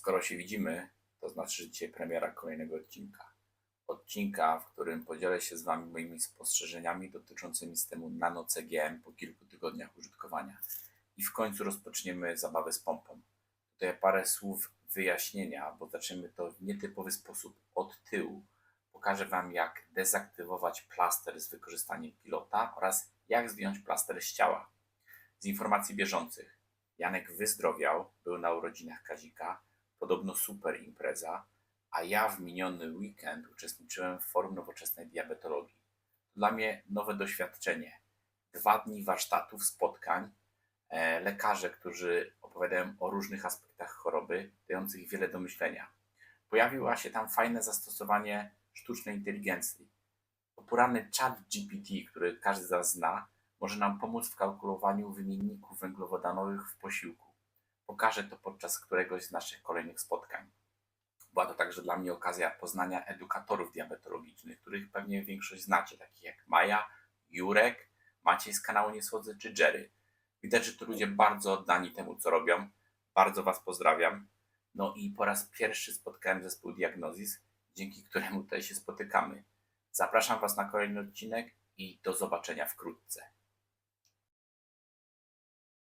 Skoro się widzimy, to znaczy, że dzisiaj premiera kolejnego odcinka. Odcinka, w którym podzielę się z Wami moimi spostrzeżeniami dotyczącymi systemu Nano CGM po kilku tygodniach użytkowania. I w końcu rozpoczniemy zabawę z pompą. Tutaj parę słów wyjaśnienia, bo zaczniemy to w nietypowy sposób od tyłu. Pokażę Wam, jak dezaktywować plaster z wykorzystaniem pilota oraz jak zdjąć plaster z ciała. Z informacji bieżących. Janek wyzdrowiał, był na urodzinach Kazika, podobno super impreza, a ja w miniony weekend uczestniczyłem w forum nowoczesnej diabetologii. Dla mnie nowe doświadczenie. Dwa dni warsztatów, spotkań, e, lekarze, którzy opowiadają o różnych aspektach choroby, dających wiele do myślenia. Pojawiło się tam fajne zastosowanie sztucznej inteligencji. Popularny chat GPT, który każdy z nas zna, może nam pomóc w kalkulowaniu wymienników węglowodanowych w posiłku. Pokażę to podczas któregoś z naszych kolejnych spotkań. Była to także dla mnie okazja poznania edukatorów diabetologicznych, których pewnie większość znacie, takich jak Maja, Jurek, Maciej z kanału Nie Słodzę czy Jerry. Widać, że to ludzie bardzo oddani temu, co robią. Bardzo Was pozdrawiam. No i po raz pierwszy spotkałem zespół Diagnozis, dzięki któremu tutaj się spotykamy. Zapraszam Was na kolejny odcinek i do zobaczenia wkrótce.